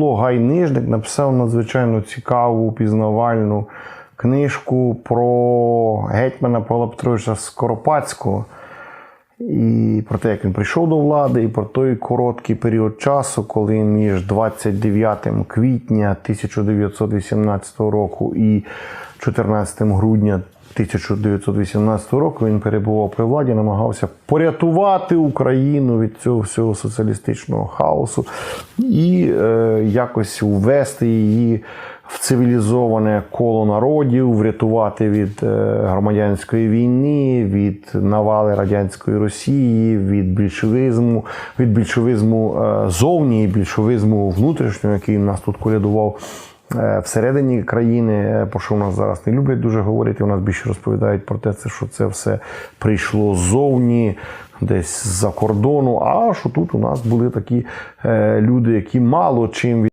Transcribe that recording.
Гайнижник написав надзвичайно цікаву пізнавальну книжку про гетьмана Павла Петровича Скоропадського. І про те, як він прийшов до влади, і про той короткий період часу, коли між 29 квітня 1918 року і 14 грудня 1918 року він перебував при владі, намагався порятувати Україну від цього всього соціалістичного хаосу і е, якось ввести її в цивілізоване коло народів, врятувати від е, громадянської війни, від навали радянської Росії, від більшовизму, від більшовизму е, зовні і більшовизму внутрішнього, який нас тут колядував. Е, Всередині країни, е, про що у нас зараз не люблять дуже говорити. У нас більше розповідають про те, що це все прийшло ззовні, десь з-за кордону. А що тут у нас були такі е, люди, які мало чим